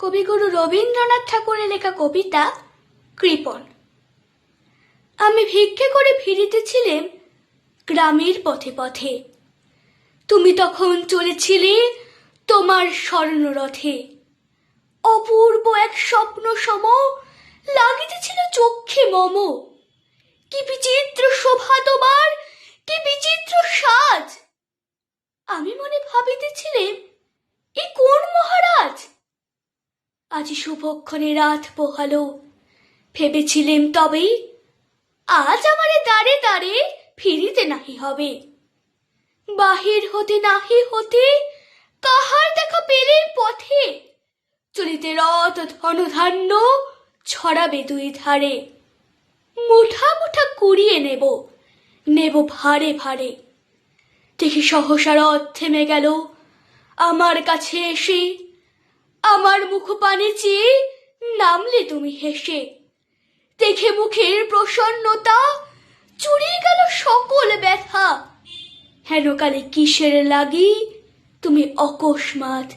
কবিগুরু রবীন্দ্রনাথ ঠাকুরের লেখা কবিতা, কৃপণ। আমি ভিক্ষে করে ফিরিতেছিলেম গ্রামের পথে পথে। তুমি তখন চলেছিলে তোমার স্বর্ণরথে। অপূর্ব এক স্বপ্ন সম লাগিতেছিল চক্ষে মম। কি বিচিত্র শোভা তোমার, কি বিচিত্র সাজ। আমি মনে ভাবিতেছিলেম এ কোন মহারাজ আজি শুভক্ষণে রাত পোহালো। ভেবেছিলেম তবেই আজ আমারে দাঁড়ে দাঁড়ে ফিরিতে নাহি হবে। বাহির হতে নাহি হতে কাহার দেখা পেলে পথে চলিতে রথ ধনধান্য ছড়াবে দুই ধারে। মুঠা মুঠা কুড়িয়ে নেব নেব ভারে ভারে। দেখি সহসা রথ থেমে গেল, আমার কাছে এসে আমার মুখ পানে চেয়ে নামলে তুমি হেসে। দেখে মুখের প্রসন্নতা চুরিয়ে গেল সকল ব্যথা। হেন কালে কিসের লাগি তুমি অকস্মাৎ?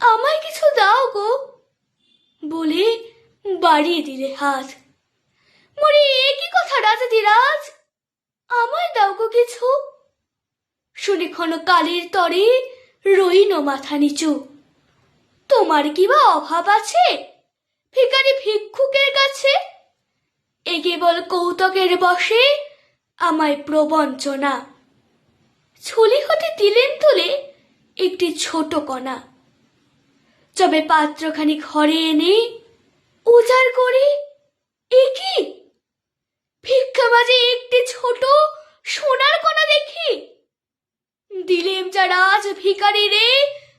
আমায় কিছু দাও গো, বলে বাড়িয়ে দিলে হাত। মরি এ কি কথা রাজাদিরাজ আমায় দাও গো কিছু। শুনে ক্ষণ কালের তরে রইন মাথা নিচু। তোমার কি বা অভাব আছে? ভিখারি ভিক্ষুকের কাছে? এ কেবল কৌতকের বসে, আমায় প্রবঞ্চনা। ছুলি হতে দিলেন তুলে একটি ছোট কণা। তবে পাত্রখানি ঘরে এনে উজাড় করে, এ কি? ভিক্ষা মাঝে একটি ছোট সোনার কণা দেখি। দিলেম যা রাজ ভিখারি রে